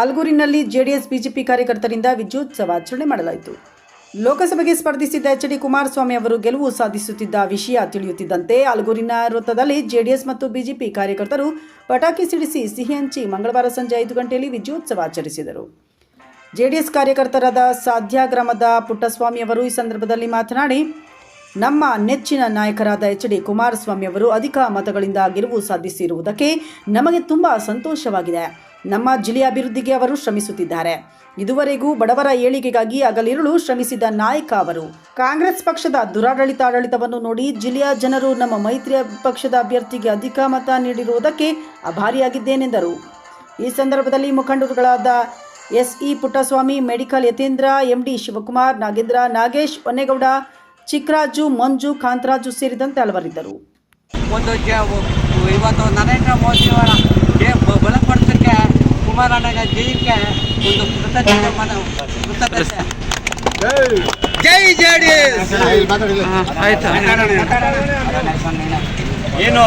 ಆಲ್ಗೂರಿನಲ್ಲಿ JDS BJP ಕಾರ್ಯಕರ್ತರಿಂದ ವಿಜಯೋತ್ಸವ ಆಚರಣೆ ಮಾಡಲಾಯಿತು. ಲೋಕಸಭೆಗೆ ಸ್ಪರ್ಧಿಸಿದ್ದ ಎಚ್ ಡಿ ಕುಮಾರಸ್ವಾಮಿ ಅವರು ಗೆಲುವು ಸಾಧಿಸುತ್ತಿದ್ದ ವಿಷಯ ತಿಳಿಯುತ್ತಿದ್ದಂತೆ ಆಲ್ಗೂರಿನ ವೃತ್ತದಲ್ಲಿ ಜೆಡಿಎಸ್ ಮತ್ತು ಬಿಜೆಪಿ ಕಾರ್ಯಕರ್ತರು ಪಟಾಕಿ ಸಿಡಿಸಿ ಸಿಹಿ ಹಂಚಿ ಮಂಗಳವಾರ ಸಂಜೆ ಐದು ಗಂಟೆಯಲ್ಲಿ ವಿಜಯೋತ್ಸವ ಆಚರಿಸಿದರು. ಜೆಡಿಎಸ್ ಕಾರ್ಯಕರ್ತರಾದ ಸಾಧ್ಯ ಗ್ರಾಮದ ಪುಟ್ಟಸ್ವಾಮಿ ಅವರು ಈ ಸಂದರ್ಭದಲ್ಲಿ ಮಾತನಾಡಿ, ನಮ್ಮ ನೆಚ್ಚಿನ ನಾಯಕರಾದ ಎಚ್ ಡಿ ಕುಮಾರಸ್ವಾಮಿ ಅವರು ಅಧಿಕ ಮತಗಳಿಂದ ಗೆಲುವು ಸಾಧಿಸಿರುವುದಕ್ಕೆ ನಮಗೆ ತುಂಬ ಸಂತೋಷವಾಗಿದೆ. ನಮ್ಮ ಜಿಲ್ಲೆಯ ಅಭಿವೃದ್ಧಿಗೆ ಅವರು ಶ್ರಮಿಸುತ್ತಿದ್ದಾರೆ. ಇದುವರೆಗೂ ಬಡವರ ಏಳಿಗೆಗಾಗಿ ಅಗಲಿರುಳು ಶ್ರಮಿಸಿದ ನಾಯಕ ಅವರು. ಕಾಂಗ್ರೆಸ್ ಪಕ್ಷದ ದುರಾಡಳಿತ ಆಡಳಿತವನ್ನು ನೋಡಿ ಜಿಲ್ಲೆಯ ಜನರು ನಮ್ಮ ಮೈತ್ರಿ ಪಕ್ಷದ ಅಭ್ಯರ್ಥಿಗೆ ಅಧಿಕ ಮತ ನೀಡಿರುವುದಕ್ಕೆ ಅಭಾರಿಯಾಗಿದ್ದೇನೆಂದರು. ಈ ಸಂದರ್ಭದಲ್ಲಿ ಮುಖಂಡರುಗಳಾದ S E Puttaswamy, medical Yathendra, MD Shivakumar, Nagendra Nagesh, Honnegowda Chikkaraju Manju, Kantharaju ಸೇರಿದಂತೆ ಹಲವರಿದ್ದರು. ಒಂದು ಇವತ್ತು ನರೇಂದ್ರ ಮೋದಿ ಅವರ ಜೆ ಬ- ಬಲಪಡಿಸಕ್ಕೆ ಕುಮಾರಣ್ಣನ ಜಯಕ್ಕೆ ಒಂದು ಕೃತಜ್ಞತೆ ಮನ ಕೃತಜ್ಞತೆ. ಜೈ ಜೆ ಡಿ ಎಸ್. ಏನು?